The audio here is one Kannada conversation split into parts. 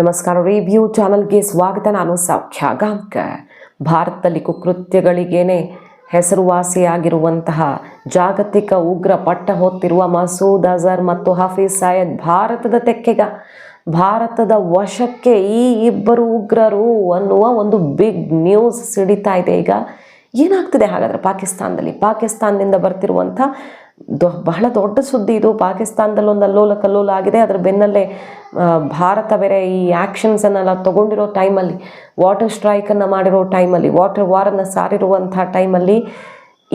ನಮಸ್ಕಾರ ರಿವ್ಯೂ ಚಾನಲ್ಗೆ ಸ್ವಾಗತ. ನಾನು ಸೌಖ್ಯ ಗಾಂಕರ್ ಭಾರತದಲ್ಲಿ ಕುಕೃತ್ಯಗಳಿಗೇನೆ ಹೆಸರುವಾಸಿಯಾಗಿರುವಂತಹ ಜಾಗತಿಕ ಉಗ್ರ ಪಟ್ಟ ಹೊತ್ತಿರುವ ಮಸೂದ್ ಅಜರ್ ಮತ್ತು ಹಫೀಜ್ ಸಯದ್ ಭಾರತದ ತೆಕ್ಕೆಗ, ಭಾರತದ ವಶಕ್ಕೆ ಈ ಇಬ್ಬರು ಉಗ್ರರು ಅನ್ನುವ ಒಂದು ಬಿಗ್ ನ್ಯೂಸ್ ಸಿಡಿತಾ ಇದೆ. ಈಗ ಏನಾಗ್ತಿದೆ ಹಾಗಾದರೆ ಪಾಕಿಸ್ತಾನದಲ್ಲಿ? ಪಾಕಿಸ್ತಾನದಿಂದ ಬರ್ತಿರುವಂಥ ದೊ, ಬಹಳ ದೊಡ್ಡ ಸುದ್ದಿ ಇದು. ಪಾಕಿಸ್ತಾನದಲ್ಲಿ ಒಂದು ಅಲ್ಲೋಲ ಕಲ್ಲೋಲ ಆಗಿದೆ. ಅದರ ಬೆನ್ನಲ್ಲೇ ಭಾರತ ಬೇರೆ ಈ ಆ್ಯಕ್ಷನ್ಸನ್ನೆಲ್ಲ ತೊಗೊಂಡಿರೋ ಟೈಮಲ್ಲಿ ವಾಟರ್ ಸ್ಟ್ರೈಕನ್ನು ಮಾಡಿರೋ ಟೈಮಲ್ಲಿ ವಾಟರ್ ವಾರನ್ನು ಸಾರಿರುವಂಥ ಟೈಮಲ್ಲಿ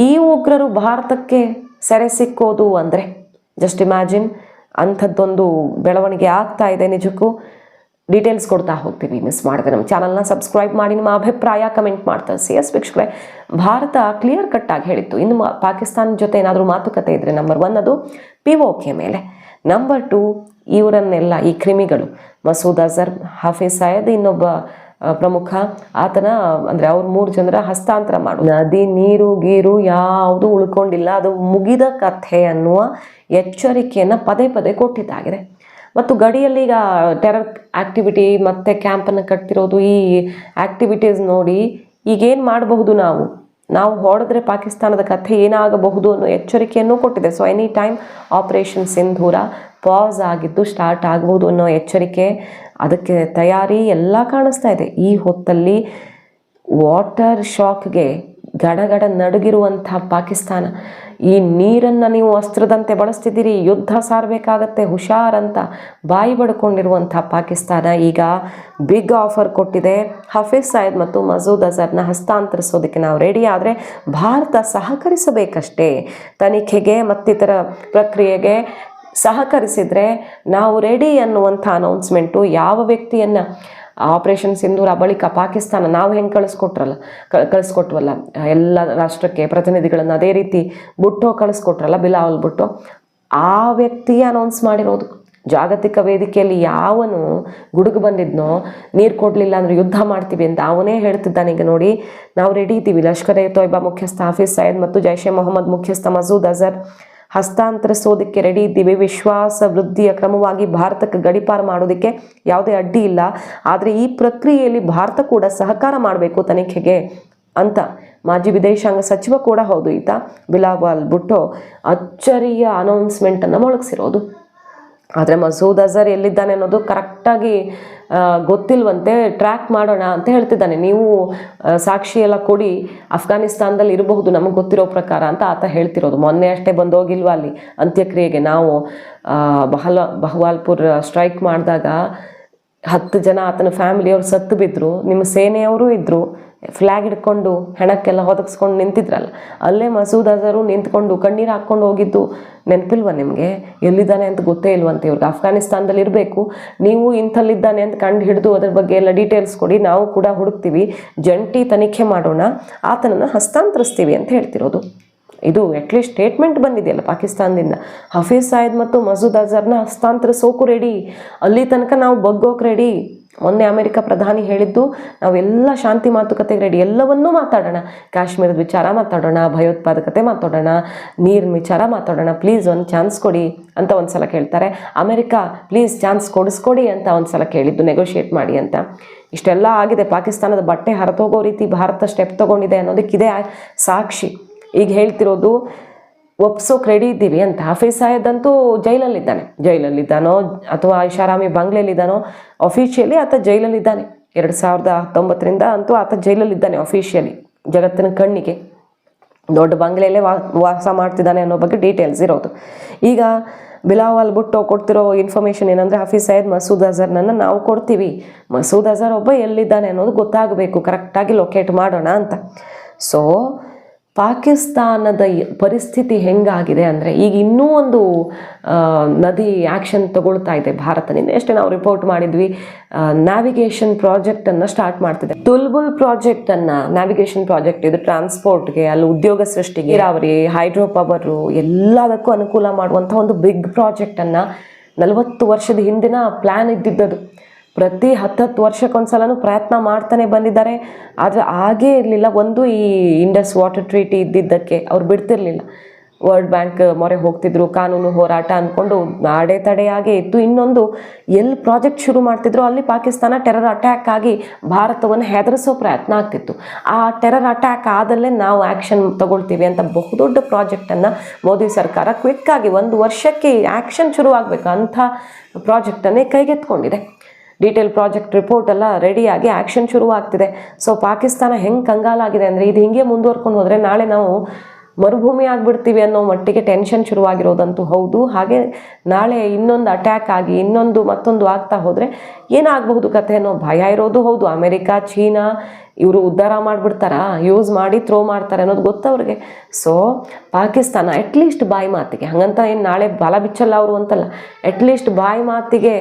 ಈ ಉಗ್ರರು ಭಾರತಕ್ಕೆ ಸೆರೆ ಸಿಕ್ಕೋದು ಅಂದರೆ ಜಸ್ಟ್ ಇಮ್ಯಾಜಿನ್ ಅಂಥದ್ದೊಂದು ಬೆಳವಣಿಗೆ ಆಗ್ತಾ ಇದೆ ನಿಜಕ್ಕೂ. ಡೀಟೇಲ್ಸ್ ಕೊಡ್ತಾ ಹೋಗ್ತೀವಿ ಮಿಸ್ ಮಾಡಿದೆ. ನಮ್ಮ ಚಾನಲ್ನ ಸಬ್ಸ್ಕ್ರೈಬ್ ಮಾಡಿ, ನಿಮ್ಮ ಅಭಿಪ್ರಾಯ ಕಮೆಂಟ್ ಮಾಡ್ತಾ ಸಿ ಎಸ್ ವೀಕ್ಷಕರೇ, ಭಾರತ ಕ್ಲಿಯರ್ ಕಟ್ ಆಗಿ ಹೇಳಿತ್ತು. ಇನ್ನು ಪಾಕಿಸ್ತಾನ ಜೊತೆ ಏನಾದರೂ ಮಾತುಕತೆ ಇದ್ದರೆ ನಂಬರ್ ಒನ್ ಅದು ಪಿ ಕೆ ಮೇಲೆ. ನಂಬರ್ ಟು ಇವರನ್ನೆಲ್ಲ, ಈ ಕ್ರಿಮಿಗಳು, ಮಸೂದ್ ಅಜರ್, ಹಾಫೀಜ್ ಸಾಯದ್, ಇನ್ನೊಬ್ಬ ಪ್ರಮುಖ, ಆತನ, ಅಂದರೆ ಅವ್ರ ಮೂರು ಜನರ ಹಸ್ತಾಂತರ ಮಾಡು. ನದಿ, ನೀರು, ಗೀರು ಯಾವುದು ಉಳ್ಕೊಂಡಿಲ್ಲ. ಅದು ಮುಗಿದ ಕಥೆ ಅನ್ನುವ ಎಚ್ಚರಿಕೆಯನ್ನು ಪದೇ ಪದೇ ಕೊಟ್ಟಿದ್ದಾಗಿದೆ. ಮತ್ತು ಗಡಿಯಲ್ಲಿ ಈಗ ಟೆರರ್ ಆ್ಯಕ್ಟಿವಿಟಿ ಮತ್ತು ಕ್ಯಾಂಪನ್ನು ಕಟ್ತಿರೋದು ಈ ಆ್ಯಕ್ಟಿವಿಟೀಸ್ ನೋಡಿ ಈಗೇನು ಮಾಡಬಹುದು ನಾವು? ನಾವು ಹೊಡೆದ್ರೆ ಪಾಕಿಸ್ತಾನದ ಕಥೆ ಏನಾಗಬಹುದು ಅನ್ನೋ ಎಚ್ಚರಿಕೆಯನ್ನು ಕೊಟ್ಟಿದೆ. So any time operation Sindoor pass ಆಗಿದ್ದು ಸ್ಟಾರ್ಟ್ ಆಗಬಹುದು ಅನ್ನೋ ಎಚ್ಚರಿಕೆ ಅದಕ್ಕೆ ತಯಾರಿ ಎಲ್ಲ ಕಾಣಿಸ್ತಾ ಇದೆ. ಈ ಹೊತ್ತಲ್ಲಿ ವಾಟರ್ ಶಾಕ್ಗೆ ಗಡಗಡ ನಡುಗಿರುವಂಥ ಪಾಕಿಸ್ತಾನ ಈ ನೀರನ್ನು ನೀವು ಅಸ್ತ್ರದಂತೆ ಬಳಸ್ತಿದ್ದೀರಿ, ಯುದ್ಧ ಸಾರಬೇಕಾಗತ್ತೆ, ಹುಷಾರಂತ ಬಾಯಿ ಬಡ್ಕೊಂಡಿರುವಂಥ ಪಾಕಿಸ್ತಾನ ಈಗ ಬಿಗ್ ಆಫರ್ ಕೊಟ್ಟಿದೆ. ಹಫೀಜ್ ಸಾಯದ್ ಮತ್ತು ಮಸೂದ್ ಅಜರ್ನ ಹಸ್ತಾಂತರಿಸೋದಕ್ಕೆ ನಾವು ರೆಡಿ ಆದರೆ ಭಾರತ ಸಹಕರಿಸಬೇಕಷ್ಟೇ. ತನಿಖೆಗೆ ಮತ್ತಿತರ ಪ್ರಕ್ರಿಯೆಗೆ ಸಹಕರಿಸಿದರೆ ನಾವು ರೆಡಿ ಅನ್ನುವಂಥ ಅನೌನ್ಸ್ಮೆಂಟು ಯಾವ ವ್ಯಕ್ತಿಯನ್ನು ಆಪರೇಷನ್ ಸಿಂಧೂರ ಬಳಿಕ ಪಾಕಿಸ್ತಾನ ನಾವು ಹೆಂಗೆ ಕಳಿಸ್ಕೊಟ್ರಲ್ಲ ಕಳಿಸ್ಕೊಟ್ವಲ್ಲ? ಎಲ್ಲ ರಾಷ್ಟ್ರಕ್ಕೆ ಪ್ರತಿನಿಧಿಗಳನ್ನು ಅದೇ ರೀತಿ ಬುಟ್ಟೋ ಕಳಿಸ್ಕೊಟ್ರಲ್ಲ, ಬಿಲಾವಲ್ ಬಿಟ್ಟು ಆ ವ್ಯಕ್ತಿಯೇ ಅನೌನ್ಸ್ ಮಾಡಿರೋದು. ಜಾಗತಿಕ ವೇದಿಕೆಯಲ್ಲಿ ಯಾವನು ಗುಡುಗು ಬಂದಿದ್ನೋ, ನೀರು ಕೊಡಲಿಲ್ಲ ಅಂದರೆ ಯುದ್ಧ ಮಾಡ್ತೀವಿ ಅಂತ ಅವನೇ ಹೇಳ್ತಿದ್ದಾನೆ. ಈಗ ನೋಡಿ, ನಾವು ರೆಡಿ ಇದ್ದೀವಿ. ಲಷ್ಕರ್ ಎ ತೊಯ್ಬಾ ಮುಖ್ಯಸ್ಥ ಹಾಫೀಸ್ ಸಯದ್ ಮತ್ತು ಜೈಷೆ ಮೊಹಮ್ಮದ್ ಮುಖ್ಯಸ್ಥ ಮಸೂದ್ ಅಜರ್. ಹಸ್ತಾಂತರಿಸೋದಕ್ಕೆ ರೆಡಿ ಇದ್ದೀವಿ. ವಿಶ್ವಾಸ ವೃದ್ಧಿಯ ಕ್ರಮವಾಗಿ ಭಾರತಕ್ಕೆ ಗಡಿಪಾರು ಮಾಡೋದಕ್ಕೆ ಯಾವುದೇ ಅಡ್ಡಿ ಇಲ್ಲ. ಆದರೆ ಈ ಪ್ರಕ್ರಿಯೆಯಲ್ಲಿ ಭಾರತ ಕೂಡ ಸಹಕಾರ ಮಾಡಬೇಕು ತನಿಖೆಗೆ ಅಂತ ಮಾಜಿ ವಿದೇಶಾಂಗ ಸಚಿವ ಕೂಡ ಹೌದು ಈತ. ಬಿಲಾವಾಲ್ ಬುಟ್ಟೋ ಅಚ್ಚರಿಯ ಅನೌನ್ಸ್ಮೆಂಟನ್ನು ಮೊಳಗಿಸಿರೋದು. ಆದರೆ ಮಸೂದ್ ಅಜರ್ ಎಲ್ಲಿದ್ದಾನೆ ಅನ್ನೋದು ಕರೆಕ್ಟಾಗಿ ಗೊತ್ತಿಲ್ವಂತೆ ಟ್ರ್ಯಾಕ್ ಮಾಡೋಣ ಅಂತ ಹೇಳ್ತಿದ್ದಾನೆ. ನೀವು ಸಾಕ್ಷಿ ಎಲ್ಲ ಕೊಡಿ, ಅಫ್ಘಾನಿಸ್ತಾನದಲ್ಲಿ ಇರಬಹುದು, ನಮಗೆ ಗೊತ್ತಿರೋ ಪ್ರಕಾರ ಅಂತ ಆತ ಹೇಳ್ತಿರೋದು. ಮೊನ್ನೆ ಅಷ್ಟೇ ಬಂದೋಗಿಲ್ವ ಅಲ್ಲಿ ಅಂತ್ಯಕ್ರಿಯೆಗೆ ನಾವು ಬಹಲ, ಬಹವಾಲ್ಪುರ್ ಸ್ಟ್ರೈಕ್ ಮಾಡಿದಾಗ ಹತ್ತು ಜನ ಆತನ ಫ್ಯಾಮಿಲಿಯವರು ಸತ್ತು ಬಿದ್ದರು ನಿಮ್ಮ ಸೇನೆಯವರು ಇದ್ದರು ಫ್ಲ್ಯಾಗ್ ಹಿಡ್ಕೊಂಡು ಹೆಣಕ್ಕೆಲ್ಲ ಒದಗಿಸ್ಕೊಂಡು ನಿಂತಿದ್ರಲ್ಲ, ಅಲ್ಲೇ ಮಸೂದ್ ಅಜರು ನಿಂತ್ಕೊಂಡು ಕಣ್ಣೀರು ಹಾಕ್ಕೊಂಡು ಹೋಗಿದ್ದು. ನೆನಪಿಲ್ವ ನಿಮಗೆ? ಎಲ್ಲಿದ್ದಾನೆ ಅಂತ ಗೊತ್ತೇ ಇಲ್ವಂತ ಇವ್ರಿಗೆ. ಅಫ್ಘಾನಿಸ್ತಾನದಲ್ಲಿ ಇರಬೇಕು. ನೀವು ಇಂಥಲ್ಲಿದ್ದಾನೆ ಅಂತ ಕಂಡು ಹಿಡಿದು ಅದ್ರ ಬಗ್ಗೆ ಎಲ್ಲ ಡೀಟೇಲ್ಸ್ ಕೊಡಿ, ನಾವು ಕೂಡ ಹುಡುಕ್ತೀವಿ. ಜಂಟಿ ತನಿಖೆ ಮಾಡೋಣ, ಆತನನ್ನು ಹಸ್ತಾಂತರಿಸ್ತೀವಿ ಅಂತ ಹೇಳ್ತಿರೋದು. ಇದು ಅಟ್ಲೀಸ್ಟ್ ಸ್ಟೇಟ್ಮೆಂಟ್ ಬಂದಿದೆಯಲ್ಲ ಪಾಕಿಸ್ತಾನದಿಂದ. ಹಫೀಜ್ ಸಾಯದ್ ಮತ್ತು ಮಸೂದ್ ಅಜರ್ನ ಹಸ್ತಾಂತರಿಸೋಕು ರೆಡಿ ಅಲ್ಲಿ ತನಕ ನಾವು ಬಗ್ಗೋಕೆ ರೆಡಿ ಮೊನ್ನೆ ಅಮೆರಿಕ ಪ್ರಧಾನಿ ಹೇಳಿದ್ದು, ನಾವೆಲ್ಲ ಶಾಂತಿ ಮಾತುಕತೆಗೆ ರೆಡಿ ಎಲ್ಲವನ್ನೂ ಮಾತಾಡೋಣ. ಕಾಶ್ಮೀರದ ವಿಚಾರ ಮಾತಾಡೋಣ, ಭಯೋತ್ಪಾದಕತೆ ಮಾತಾಡೋಣ, ನೀರಿನ ವಿಚಾರ ಮಾತಾಡೋಣ ಪ್ಲೀಸ್ ಒಂದು ಚಾನ್ಸ್ ಕೊಡಿ ಅಂತ ಒಂದು ಸಲ ಕೇಳ್ತಾರೆ. ಅಮೆರಿಕ ಪ್ಲೀಸ್ ಚಾನ್ಸ್ ಕೊಡಿಸ್ಕೊಡಿ ಅಂತ ಒಂದು ಸಲ ಕೇಳಿದ್ದು ನೆಗೋಷಿಯೇಟ್ ಮಾಡಿ ಅಂತ. ಇಷ್ಟೆಲ್ಲ ಆಗಿದೆ, ಪಾಕಿಸ್ತಾನದ ಬಟ್ಟೆ ಹರಿದೋಗೋ ರೀತಿ ಭಾರತ ಸ್ಟೆಪ್ ತೊಗೊಂಡಿದೆ ಅನ್ನೋದಕ್ಕಿದೆ ಸಾಕ್ಷಿ. ಈಗ ಹೇಳ್ತಿರೋದು ಒಪ್ಸೋಕೆ ರೆಡಿ ಇದ್ದೀವಿ ಅಂತ. ಹಫೀಜ್ ಸಾಹೇದ್ ಅಂತೂ ಜೈಲಲ್ಲಿದ್ದಾನೆ. ಜೈಲಲ್ಲಿದ್ದಾನೋ ಅಥವಾ ಐಷಾರಾಮಿ ಬಂಗ್ಲೆಯಲ್ಲಿದ್ದಾನೋ ಅಫೀಷಿಯಲಿ ಆತ ಜೈಲಲ್ಲಿದ್ದಾನೆ. ಎರಡು ಸಾವಿರದ ಹತ್ತೊಂಬತ್ತರಿಂದ ಅಂತೂ ಆತ ಜೈಲಲ್ಲಿದ್ದಾನೆ ಅಫೀಷಿಯಲಿ ಜಗತ್ತಿನ ಕಣ್ಣಿಗೆ. ದೊಡ್ಡ ಬಂಗ್ಲೆಯಲ್ಲೇ ವಾಸ ಮಾಡ್ತಿದ್ದಾನೆ ಅನ್ನೋ ಬಗ್ಗೆ ಡೀಟೇಲ್ಸ್ ಇರೋದು. ಈಗ ಬಿಲಾವಲ್ ಬುಟ್ಟು ಕೊಡ್ತಿರೋ ಇನ್ಫಾರ್ಮೇಷನ್ ಏನಂದರೆ ಹಫೀಜ್ ಸೈಯದ್ ಮಸೂದ್ ಅಜರ್ನನ್ನು ನಾವು ಕೊಡ್ತೀವಿ. ಮಸೂದ್ ಅಜರ್ ಒಬ್ಬ ಎಲ್ಲಿದ್ದಾನೆ ಅನ್ನೋದು ಗೊತ್ತಾಗಬೇಕು. ಕರೆಕ್ಟಾಗಿ ಲೊಕೇಟ್ ಮಾಡೋಣ ಅಂತ. ಸೊ ಪಾಕಿಸ್ತಾನದ ಪರಿಸ್ಥಿತಿ ಹೆಂಗಾಗಿದೆ ಅಂದರೆ ಈಗ ಇನ್ನೂ ಒಂದು ನದಿ ಆ್ಯಕ್ಷನ್ ತಗೊಳ್ತಾ ಇದೆ ಭಾರತದಿಂದ. ಎಷ್ಟೇ ನಾವು ರಿಪೋರ್ಟ್ ಮಾಡಿದ್ವಿ ನ್ಯಾವಿಗೇಷನ್ ಪ್ರಾಜೆಕ್ಟನ್ನು ಸ್ಟಾರ್ಟ್ ಮಾಡ್ತಿದೆ. ತುಲ್ಬುಲ್ ಪ್ರಾಜೆಕ್ಟನ್ನು ನ್ಯಾವಿಗೇಷನ್ ಪ್ರಾಜೆಕ್ಟ್ ಇದು ಟ್ರಾನ್ಸ್ಪೋರ್ಟ್ಗೆ ಅಲ್ಲಿ ಉದ್ಯೋಗ ಸೃಷ್ಟಿಗೆ, ನೀರಾವರಿ ಹೈಡ್ರೋ ಪವರು ಎಲ್ಲದಕ್ಕೂ ಅನುಕೂಲ ಮಾಡುವಂಥ ಒಂದು ಬಿಗ್ ಪ್ರಾಜೆಕ್ಟನ್ನು ನಲವತ್ತು ವರ್ಷದ ಹಿಂದಿನ ಪ್ಲ್ಯಾನ್ ಇದ್ದಿದ್ದದು. ಪ್ರತಿ ಹತ್ತತ್ತು ವರ್ಷಕ್ಕೊಂದ್ಸಲೂ ಪ್ರಯತ್ನ ಮಾಡ್ತಾನೆ ಬಂದಿದ್ದಾರೆ. ಆದರೆ ಹಾಗೇ ಇರಲಿಲ್ಲ. ಒಂದು ಈ ಇಂಡಸ್ ವಾಟರ್ ಟ್ರೀಟಿ ಇದ್ದಿದ್ದಕ್ಕೆ ಅವ್ರು ಬಿಡ್ತಿರ್ಲಿಲ್ಲ. ವರ್ಲ್ಡ್ ಬ್ಯಾಂಕ್ ಮೊರೆ ಹೋಗ್ತಿದ್ರು, ಕಾನೂನು ಹೋರಾಟ ಅಂದ್ಕೊಂಡು ಅಡೆತಡೆಯಾಗೇ ಇತ್ತು. ಇನ್ನೊಂದು ಎಲ್ಲಿ ಪ್ರಾಜೆಕ್ಟ್ ಶುರು ಮಾಡ್ತಿದ್ರು, ಅಲ್ಲಿ ಪಾಕಿಸ್ತಾನ ಟೆರರ್ ಅಟ್ಯಾಕ್ ಆಗಿ ಭಾರತವನ್ನು ಹೆದರಿಸೋ ಪ್ರಯತ್ನ ಆಗ್ತಿತ್ತು. ಆ ಟೆರರ್ ಅಟ್ಯಾಕ್ ಆದಲ್ಲೇ ನಾವು ಆ್ಯಕ್ಷನ್ ತಗೊಳ್ತೀವಿ ಅಂತ ಬಹುದೊಡ್ಡ ಪ್ರಾಜೆಕ್ಟನ್ನು ಮೋದಿ ಸರ್ಕಾರ ಕ್ವಿಕ್ಕಾಗಿ ಒಂದು ವರ್ಷಕ್ಕೆ ಆ್ಯಕ್ಷನ್ ಶುರುವಾಗಬೇಕು ಅಂಥ ಪ್ರಾಜೆಕ್ಟನ್ನೇ ಕೈಗೆತ್ಕೊಂಡಿದೆ ಡೀಟೇಲ್ ಪ್ರಾಜೆಕ್ಟ್ ರಿಪೋರ್ಟ್ ಎಲ್ಲ ರೆಡಿಯಾಗಿ ಆ್ಯಕ್ಷನ್ ಶುರುವಾಗ್ತಿದೆ. ಸೊ ಪಾಕಿಸ್ತಾನ ಹೆಂಗೆ ಕಂಗಾಲಾಗಿದೆ ಅಂದರೆ ಇದು ಹಿಂಗೆ ಮುಂದುವರ್ಕೊಂಡು ಹೋದರೆ ನಾಳೆ ನಾವು ಮರುಭೂಮಿ ಆಗಿಬಿಡ್ತೀವಿ ಅನ್ನೋ ಮಟ್ಟಿಗೆ ಟೆನ್ಷನ್ ಶುರುವಾಗಿರೋದಂತೂ ಹೌದು. ಹಾಗೆ ನಾಳೆ ಇನ್ನೊಂದು ಅಟ್ಯಾಕ್ ಆಗಿ ಇನ್ನೊಂದು ಮತ್ತೊಂದು ಆಗ್ತಾ ಹೋದರೆ ಏನಾಗಬಹುದು ಕಥೆ ಅನ್ನೋ ಭಯ ಇರೋದು ಹೌದು. ಅಮೆರಿಕ, ಚೀನಾ ಇವರು ಉದ್ಧಾರ ಮಾಡಿಬಿಡ್ತಾರಾ? ಯೂಸ್ ಮಾಡಿ ಥ್ರೋ ಮಾಡ್ತಾರೆ ಅನ್ನೋದು ಗೊತ್ತವ್ರಿಗೆ ಸೊ ಪಾಕಿಸ್ತಾನ ಅಟ್ಲೀಸ್ಟ್ ಬಾಯಿ ಮಾತಿಗೆ, ಹಾಗಂತ ಏನು ನಾಳೆ ಬಲ ಬಿಚ್ಚಲ್ಲ ಅವರು ಅಂತಲ್ಲ ಅಟ್ಲೀಸ್ಟ್ ಬಾಯಿ ಮಾತಿಗೆ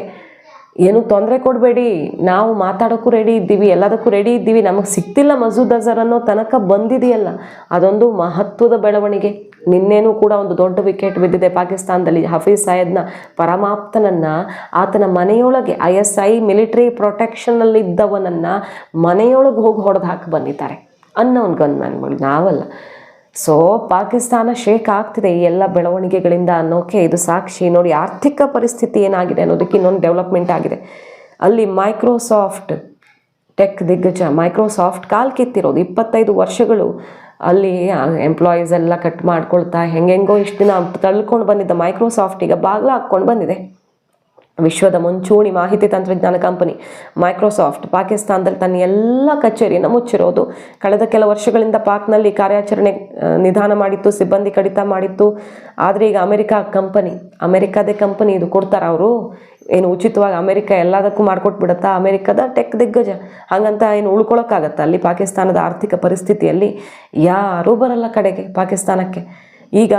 ಏನು ತೊಂದರೆ ಕೊಡಬೇಡಿ. ನಾವು ಮಾತಾಡೋಕ್ಕೂ ರೆಡಿ ಇದ್ದೀವಿ, ಎಲ್ಲದಕ್ಕೂ ರೆಡಿ ಇದ್ದೀವಿ. ನಮಗೆ ಸಿಕ್ತಿಲ್ಲ ಮಸೂದ್ ಅಜರ್ ಅನ್ನೋ ತನಕ ಬಂದಿದೆಯಲ್ಲ. ಅದೊಂದು ಮಹತ್ವದ ಬೆಳವಣಿಗೆ. ನಿನ್ನೇನೂ ಕೂಡ ಒಂದು ದೊಡ್ಡ ವಿಕೆಟ್ ಬಿದ್ದಿದೆ ಪಾಕಿಸ್ತಾನದಲ್ಲಿ. ಹಫೀಜ್ ಸಾಯದ್ನ ಪರಮಾಪ್ತನನ್ನು, ಆತನ ಮನೆಯೊಳಗೆ ಐ ಎಸ್ ಐ ಮಿಲಿಟರಿ ಪ್ರೊಟೆಕ್ಷನಲ್ಲಿದ್ದವನನ್ನು ಮನೆಯೊಳಗೆ ಹೋಗಿ ಹೊಡೆದು ಹಾಕಿ ಬಂದಿದ್ದಾರೆ. ಅನ್ನೋನ್ ಗನ್ಮ್ಯಾನ್ಗಳು ನಾವಲ್ಲ. ಸೊ ಪಾಕಿಸ್ತಾನ ಶೇಕ್ ಆಗ್ತಿದೆ ಈ ಎಲ್ಲ ಬೆಳವಣಿಗೆಗಳಿಂದ ಅನ್ನೋಕೆ ಇದು ಸಾಕ್ಷಿ. ನೋಡಿ, ಆರ್ಥಿಕ ಪರಿಸ್ಥಿತಿ ಏನಾಗಿದೆ ಅನ್ನೋದಕ್ಕೆ ಇನ್ನೊಂದು ಡೆವಲಪ್ಮೆಂಟ್ ಆಗಿದೆ. ಅಲ್ಲಿ ಮೈಕ್ರೋಸಾಫ್ಟ್ ಟೆಕ್ ದಿಗ್ಗಜ ಮೈಕ್ರೋಸಾಫ್ಟ್ ಕಾಲ್ ಕಿತ್ತಿರೋದು. ಇಪ್ಪತ್ತೈದು ವರ್ಷಗಳು ಅಲ್ಲಿ ಎಂಪ್ಲಾಯೀಸ್ ಎಲ್ಲ ಕಟ್ ಮಾಡ್ಕೊಳ್ತಾ, ಹೆಂಗೆಂಗೋ ಇಷ್ಟು ದಿನ ತಳ್ಕೊಂಡು ಬಂದಿದ್ದ ಮೈಕ್ರೋಸಾಫ್ಟ್ ಈಗ ಬಾಗ್ಲ ಹಾಕ್ಕೊಂಡು ಬಂದಿದೆ. ವಿಶ್ವದ ಮುಂಚೂಣಿ ಮಾಹಿತಿ ತಂತ್ರಜ್ಞಾನ ಕಂಪನಿ ಮೈಕ್ರೋಸಾಫ್ಟ್ ಪಾಕಿಸ್ತಾನದಲ್ಲಿ ತನ್ನ ಎಲ್ಲ ಕಚೇರಿಯನ್ನು ಮುಚ್ಚಿರೋದು. ಕಳೆದ ಕೆಲ ವರ್ಷಗಳಿಂದ ಪಾಕ್ನಲ್ಲಿ ಕಾರ್ಯಾಚರಣೆ ನಿಧಾನ ಮಾಡಿತ್ತು, ಸಿಬ್ಬಂದಿ ಕಡಿತ ಮಾಡಿತ್ತು. ಆದರೆ ಈಗ ಅಮೆರಿಕ ಕಂಪನಿ, ಅಮೆರಿಕದೇ ಕಂಪನಿ ಇದು ಕೊಡ್ತಾರೆ ಅವರು. ಏನು ಉಚಿತವಾಗಿ ಅಮೆರಿಕ ಎಲ್ಲದಕ್ಕೂ ಮಾಡಿಕೊಟ್ಬಿಡುತ್ತಾ? ಅಮೆರಿಕದ ಟೆಕ್ ದಿಗ್ಗಜ. ಹಾಗಂತ ಏನು ಉಳ್ಕೊಳಕ್ಕಾಗತ್ತಾ ಅಲ್ಲಿ ಪಾಕಿಸ್ತಾನದ ಆರ್ಥಿಕ ಪರಿಸ್ಥಿತಿಯಲ್ಲಿ? ಯಾರೂ ಬರಲ್ಲ ಕಡೆಗೆ ಪಾಕಿಸ್ತಾನಕ್ಕೆ. ಈಗ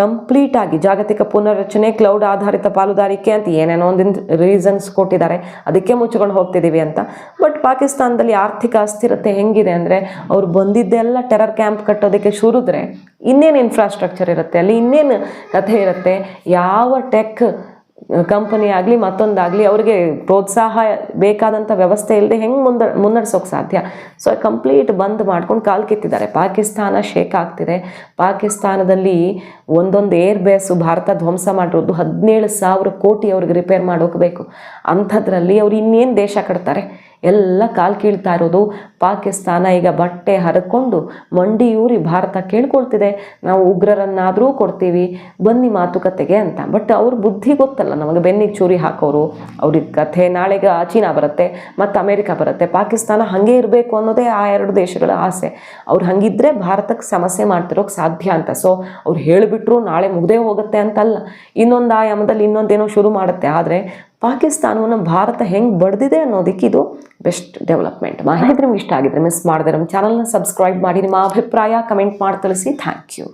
ಕಂಪ್ಲೀಟ್ ಆಗಿ ಜಾಗತಿಕ ಪುನರ್ರಚನೆ ಕ್ಲೌಡ್ ಆಧಾರಿತ ಪಾಲುದಾರಿಕೆ ಅಂತ ಏನೇನೋ ಒಂದಿನ ರೀಸನ್ಸ್ ಕೊಟ್ಟಿದ್ದಾರೆ. ಅದಕ್ಕೆ ಮುಚ್ಚಿಕೊಂಡು ಹೋಗ್ತಿದ್ದೀವಿ ಅಂತ. ಬಟ್ ಪಾಕಿಸ್ತಾನದಲ್ಲಿ ಆರ್ಥಿಕ ಅಸ್ಥಿರತೆ ಹೆಂಗಿದೆ ಅಂದರೆ ಅವ್ರು ಬಂದಿದ್ದೆಲ್ಲ ಟೆರರ್ ಕ್ಯಾಂಪ್ ಕಟ್ಟೋದಕ್ಕೆ ಶುರಿದ್ರೆ ಇನ್ನೇನು ಇನ್ಫ್ರಾಸ್ಟ್ರಕ್ಚರ್ ಇರುತ್ತೆ, ಅಲ್ಲಿ ಇನ್ನೇನು ಕಥೆ ಇರುತ್ತೆ, ಯಾವ ಟೆಕ್ ಕಂಪನಿ ಆಗಲಿ ಮತ್ತೊಂದಾಗಲಿ ಅವರಿಗೆ ಪ್ರೋತ್ಸಾಹ ಬೇಕಾದಂಥ ವ್ಯವಸ್ಥೆ ಇಲ್ಲದೆ ಹೆಂಗೆ ಮುಂದ, ಮುನ್ನಡೆಸೋಕೆ ಸಾಧ್ಯ? ಸೊ ಕಂಪ್ಲೀಟ್ ಬಂದ್ ಮಾಡ್ಕೊಂಡು ಕಾಲು ಕಿತ್ತಿದ್ದಾರೆ. ಪಾಕಿಸ್ತಾನ ಶೇಕ್ ಆಗ್ತಿದೆ. ಪಾಕಿಸ್ತಾನದಲ್ಲಿ ಒಂದೊಂದು ಏರ್ ಬೇಸು ಭಾರತ ಧ್ವಂಸ ಮಾಡಿರೋದು ಹದಿನೇಳು ಸಾವಿರ ಕೋಟಿ ಅವ್ರಿಗೆ ರಿಪೇರ್ ಮಾಡೋಕೆ ಬೇಕು. ಅಂಥದ್ರಲ್ಲಿ ಅವ್ರು ಇನ್ನೇನು ದೇಶ ಕಟ್ತಾರೆ? ಎಲ್ಲ ಕಾಲು ಕೀಳ್ತಾ ಇರೋದು. ಪಾಕಿಸ್ತಾನ ಈಗ ಬಟ್ಟೆ ಹರಕೊಂಡು ಮಂಡಿಯೂರಿ ಭಾರತ ಕೇಳ್ಕೊಳ್ತಿದೆ. ನಾವು ಉಗ್ರರನ್ನಾದರೂ ಕೊಡ್ತೀವಿ. ಬನ್ನಿ ಮಾತುಕತೆಗೆ ಅಂತ. ಬಟ್ ಅವ್ರ ಬುದ್ಧಿ ಗೊತ್ತಲ್ಲ. ನಮಗೆ ಬೆನ್ನಿಗೆ ಚೂರಿ ಹಾಕೋರು, ಅವ್ರಿಗೆ ಕಥೆ ನಾಳೆಗೆ ಚೀನಾ ಬರುತ್ತೆ, ಮತ್ತು ಅಮೇರಿಕ ಬರುತ್ತೆ. ಪಾಕಿಸ್ತಾನ ಹಾಗೆ ಇರಬೇಕು ಅನ್ನೋದೇ ಆ ಎರಡು ದೇಶಗಳ ಆಸೆ. ಅವ್ರು ಹಂಗಿದ್ರೆ ಭಾರತಕ್ಕೆ ಸಮಸ್ಯೆ ಮಾಡ್ತಿರೋಕೆ ಸಾಧ್ಯ ಅಂತ. ಸೊ ಅವ್ರು ಹೇಳಿಬಿಟ್ರು ನಾಳೆ ಮುಗ್ದೇ ಹೋಗುತ್ತೆ ಅಂತಲ್ಲ. ಇನ್ನೊಂದು ಆಯಾಮದಲ್ಲಿ ಇನ್ನೊಂದೇನೋ ಶುರು ಮಾಡುತ್ತೆ. ಆದರೆ ಪಾಕಿಸ್ತಾನವನ್ನು ಭಾರತ ಹೆಂಗೆ ಬಡ್ದಿದೆ ಅನ್ನೋದಕ್ಕೆ ಇದು ಬೆಸ್ಟ್ ಡೆವಲಪ್ಮೆಂಟ್. ಮಾಹಿತಿ ನಿಮ್ಗೆ ಇಷ್ಟ ಆಗಿದ್ರೆ ಮಿಸ್ ಮಾಡಿದ್ರೆ ನಮ್ಮ ಚಾನಲ್ನ ಸಬ್ಸ್ಕ್ರೈಬ್ ಮಾಡಿ, ನಿಮ್ಮ ಅಭಿಪ್ರಾಯ ಕಮೆಂಟ್ ಮಾಡಿ ತಿಳಿಸಿ. Thank you